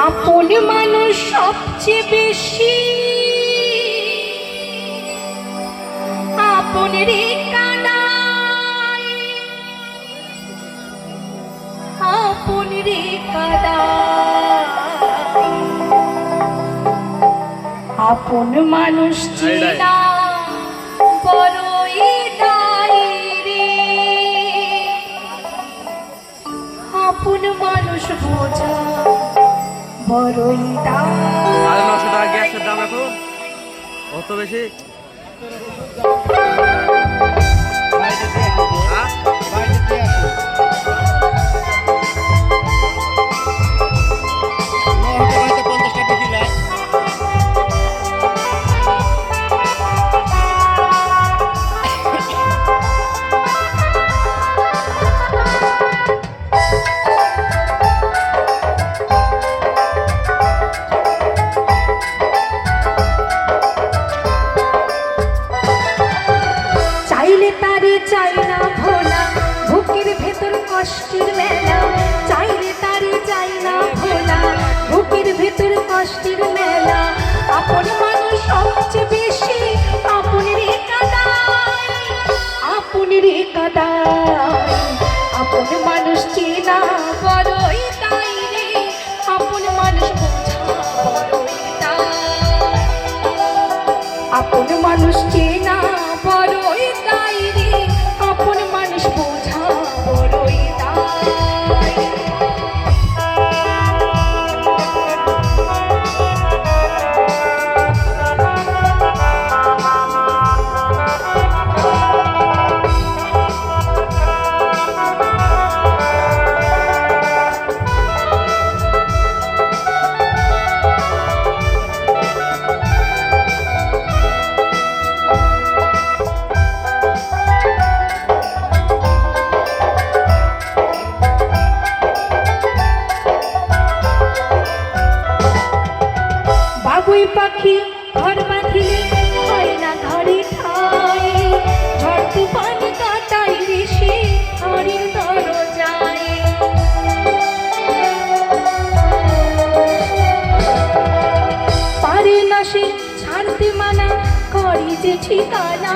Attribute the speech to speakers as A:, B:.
A: আপন মানুষ সবচেয়ে বেশি। আপন রে আপন রে আপন মানুষ চেনা
B: সাড়ে নশো টাকা গ্যাসের দাম এখন অত বেশি?
A: কষ্টের মেলা, চাইলে তারে চাই না ভোলা। বুকের ভেতর কষ্টের মেলা, আপন মানুষ সবচেয়ে বেশি কাদায় কাদায় আপন মানুষ চেনা বড়ই তাই রে, আপন মানুষ আপন মানুষ চেনা করি যে ঠিকানা